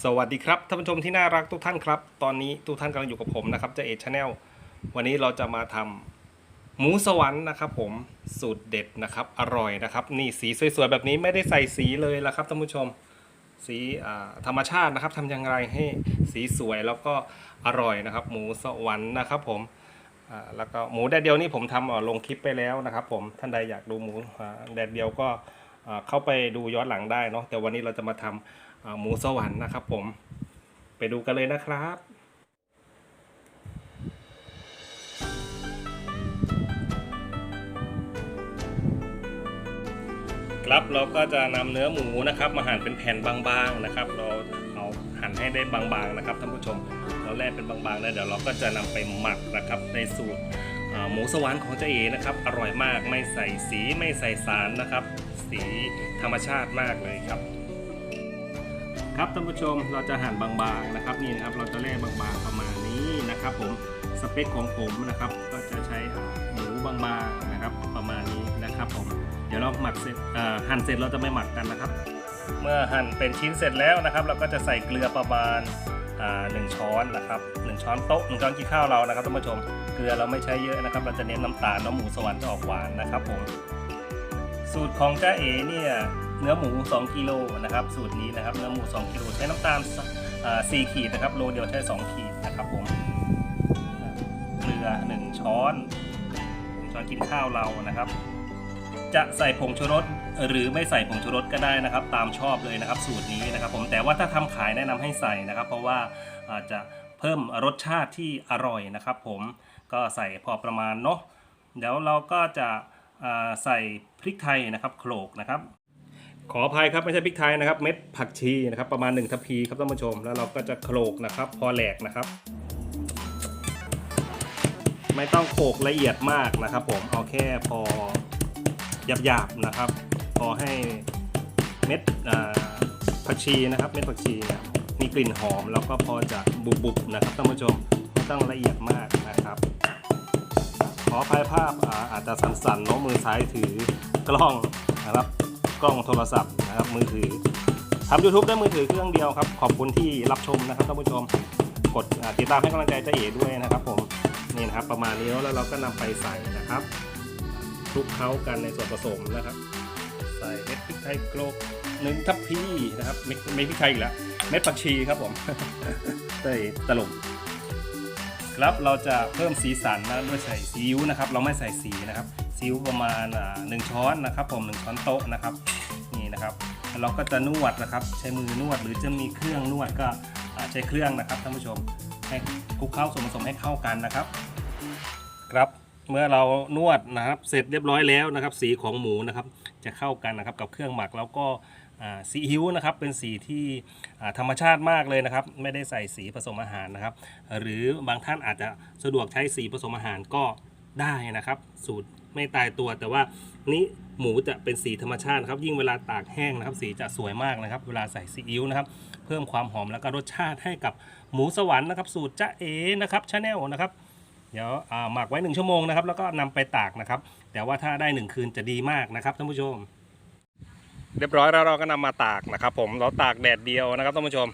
สวัสดีครับท่านผู้ชมที่น่ารักทุกท่านครับ ตอนนี้ทุกท่านกำลังอยู่กับผมนะครับเจเอชแนลวันนี้เราจะมาทำหมูสวรรค์นะครับ ผมสูตรเด็ดนะครับ อร่อยนะครับ นี่สีสวยๆแบบนี้ไม่ได้ใส่สีเลยละครับท่านผู้ชมสีธรรมชาตินะครับทำอย่างไรให้สีสวยแล้วก็อร่อยนะครับ หมูสวรรค์นะครับ ผมแล้วก็หมูแดดเดียวนี่ผมทำเอ่อลงคลิปไปแล้วนะครับ ผมท่านใดอยากดูหมูแดดเดียวก็เข้าไปดูย้อนหลังได้เนาะแต่วันนี้เราจะมาทำอ่า หมูสวรรค์นะครับผมไปดูกันเลยนะครับครับเราก็จะนำเนื้อหมูนะครับ มาหั่นเป็นแผ่นบางๆนะครับ เราเอาหั่นให้ได้บางๆนะครับท่านผู้ชมเราแล่เป็นบางๆแล้วเดี๋ยวเราก็จะนำไปหมักนะครับ ในสูตรหมูสวรรค์ของเจ๊เอนะครับ อร่อยมากไม่ใส่สีไม่ใส่สารนะครับ สีธรรมชาติมากเลยครับ ครับท่านผู้ชมเราจะหั่นบางๆนะครับนี่นะครับเราจะแล่บางๆประมาณนี้นะครับผมสเปคของผมนะครับ ก็จะใช้หมูบางๆนะครับประมาณนี้นะครับผมเดี๋ยวเราหมักเสร็จหั่นเสร็จเราจะไม่หมักกันนะครับ เมื่อหั่นเป็นชิ้นเสร็จแล้วนะครับ เราก็จะใส่เกลือประมาณหนึ่งช้อนนะครับหนึ่งช้อนโต๊ะหนึ่งช้อนกินข้าวเรานะครับท่านผู้ชมเกลือเราไม่ใช้เยอะนะครับ เราจะเน้นน้ำตาลน้ำหมูสวรรค์จะออกหวานนะครับผมสูตรของจ้าเอเนี่ย เนื้อหมู 2 กิโลนะครับสูตรนี้นะครับเนื้อหมู 2 กิโลใช้น้ำตาลอ่า4ขีดนะครับโลเดียวใช้ 2 ขีดนะครับผมเกลือ 1 ช้อนหนึ่งช้อนกินข้าวเรานะครับ จะใส่ผงชูรสหรือไม่ใส่ผงชูรสก็ได้นะครับ ตามชอบเลยนะครับ สูตรนี้นะครับ ผมแต่ว่าถ้าทำขายแนะนำให้ใส่นะครับ เพราะว่าอาจจะเพิ่มรสชาติที่อร่อยนะครับ ผมก็ใส่พอประมาณเนาะเดี๋ยวเราก็จะใส่พริกไทยนะครับโขลกนะครับ ขออภัยครับไม่ใช่พริกไทยนะครับ เม็ดผักชีนะครับ ประมาณ1ทัพพีครับท่านผู้ชม แล้วเราก็จะโขลกนะครับ พอแหลกนะครับ ไม่ต้องโขลกละเอียดมากนะครับ ผมเอาแค่พอหยาบๆนะครับ พอให้เม็ดผักชีนะครับ เม็ดผักชีเนี่ยมีกลิ่นหอมแล้วก็พอจะบุบๆนะครับท่านผู้ชมไม่ต้องละเอียดมากนะครับ ขออภัยภาพอาจจะสั่นๆเนาะมือซ้ายถือกล้องนะครับ กล้องโทรศัพท์นะครับมือถือทำ YouTube ด้วยมือถือเครื่องเดียวครับ ขอบคุณที่รับชมนะครับท่านผู้ชมกดติดตามให้กำลังใจเจ๊เอ๋ด้วยนะครับผมนี่นะครับประมาณนี้แล้วเราก็นำไปใส่นะครับคลุกเคล้ากันในส่วนผสมนะครับ ใส่เม็ดพริกไทยโกลกหนึ่งทัพพีนะครับไม่ไม่พริกไทยอีกแล้วเม็ดผักชีครับผมเต้ยตลกครับเราจะเพิ่มสีสันนะด้วยใส่ซีอิ๊วนะครับ เราไม่ใส่สีนะครับซีอิ๊วประมาณหนึ่งช้อนนะครับ ผมหนึ่งช้อนโต๊ะนะครับ นะครับเราก็จะนวดนะครับ ใช้มือนวดหรือจะมีเครื่องนวดก็ใช้เครื่องนะครับท่านผู้ชมให้คลุกเข้าส่วนผสมให้เข้ากันนะครับ ครับเมื่อเรานวดนะครับ เสร็จเรียบร้อยแล้วนะครับ สีของหมูนะครับ จะเข้ากันนะครับกับเครื่องหมักแล้วก็ซีอิ๊วนะครับเป็นสีที่ธรรมชาติมากเลยนะครับ ไม่ได้ใส่สีผสมอาหารนะครับ หรือบางท่านอาจจะสะดวกใช้สีผสมอาหารก็ได้นะครับ สูตร ไม่ตายตัว แต่ว่านี้หมูจะเป็นสีธรรมชาตินะครับ ยิ่งเวลาตากแห้งนะครับ สีจะสวยมากนะครับ เวลาใส่ซีอิ๊วนะครับ เพิ่มความหอมแล้วก็รสชาติให้กับหมูสวรรค์นะครับ สูตรจ้าเอนะครับชาแนลนะครับเดี๋ยวอ่าหมักไว้หนึ่งชั่วโมงนะครับ แล้วก็นำไปตากนะครับ แต่ว่าถ้าได้หนึ่งคืนจะดีมากนะครับท่านผู้ชม เรียบร้อยแล้วเราก็นำมาตากนะครับ ผมเราตากแดดเดียวนะครับท่านผู้ชม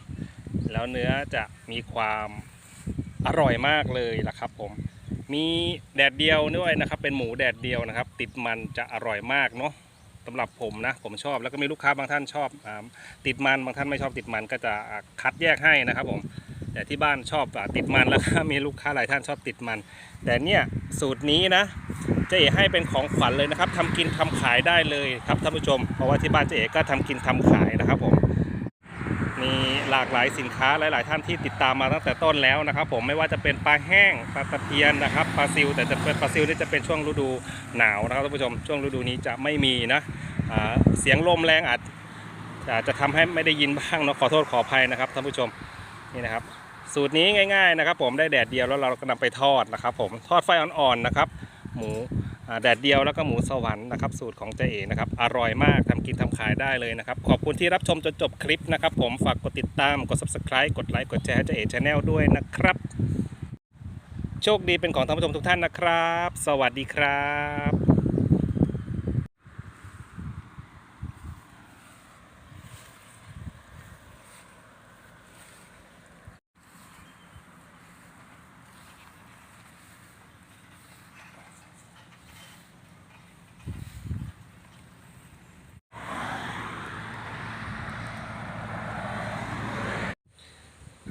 แล้วเนื้อจะมีความอร่อยมากเลยล่ะครับ ผม มีแดดเดียวด้วยนะครับ เป็นหมูแดดเดียวนะครับ ติดมันจะอร่อยมากเนาะสำหรับผมนะผมชอบแล้วก็มีลูกค้าบางท่านชอบอติดมันบางท่านไม่ชอบติดมันก็จะคัดแยกให้นะครับผมแต่ที่บ้านชอบติดมันแล้วก็มีลูกค้าหลายท่านชอบติดมัน แต่เนี่ยสูตรนี้นะเจ๊เอ๋ให้เป็นของขวัญเลยนะครับทำกินทำขายได้เลยครับท่านผู้ชม เพราะว่าที่บ้านเจ๊เอ๋ก็ทำกินทำขายนะครับผม หลากหลายสินค้าหลาย ๆ ท่านที่ติดตามมาตั้งแต่ต้นแล้วนะครับ ผมไม่ว่าจะเป็นปลาแห้งปลาตะเพียนนะครับปลาซิวแต่จะเป็นปลาซิวนี่จะเป็นช่วงฤดูหนาวนะครับท่านผู้ชมช่วงฤดูนี้จะไม่มีนะเสียงลมแรงอาจอาจจะทำให้ไม่ได้ยินบ้างเนาะขอโทษขออภัยนะครับท่านผู้ชมนี่นะครับ สูตรนี้ง่าย ๆ นะครับ ผมได้แดดเดียวแล้วเราก็นำไปทอดนะครับ ผมทอดไฟอ่อน ๆ นะครับ หมู แดดเดียวแล้วก็หมูสวรรค์นะครับสูตรของเจ๊เอ๋นะครับอร่อยมากทำกินทำขายได้เลยนะครับ ขอบคุณที่รับชมจนจบคลิปนะครับ ผมฝากกดติดตามกด subscribe กดไลค์กดแชร์ให้เจ๊เอ๋ชาแนลด้วยนะครับ โชคดีเป็นของท่านผู้ชมทุกท่านนะครับ สวัสดีครับ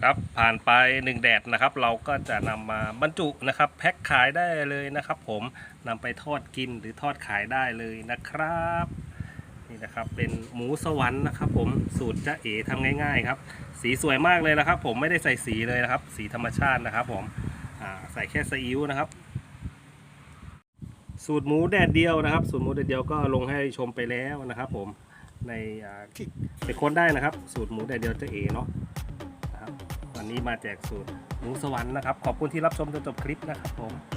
ครับผ่านไปหนึ่งแดดนะครับ เราก็จะนำมาบรรจุนะครับ แพ็คขายได้เลยนะครับ ผมนำไปทอดกินหรือทอดขายได้เลยนะครับนี่นะครับเป็นหมูสวรรค์นะครับ ผมสูตรจะเอ๋ทำง่าย ๆ ครับ สีสวยมากเลยนะครับ ผมไม่ได้ใส่สีเลยนะครับ สีธรรมชาตินะครับ ผมใส่แค่ซีอิ๊วนะครับ สูตรหมูแดดเดียวนะครับ สูตรหมูแดดเดียวก็ลงให้ชมไปแล้วนะครับ ผมในไปค้นได้นะครับ สูตรหมูแดดเดียวจะเอ๋เนาะ วันนี้มาแจกสูตรหมูสวรรค์นะครับ ขอบคุณที่รับชมจนจบคลิปนะครับผม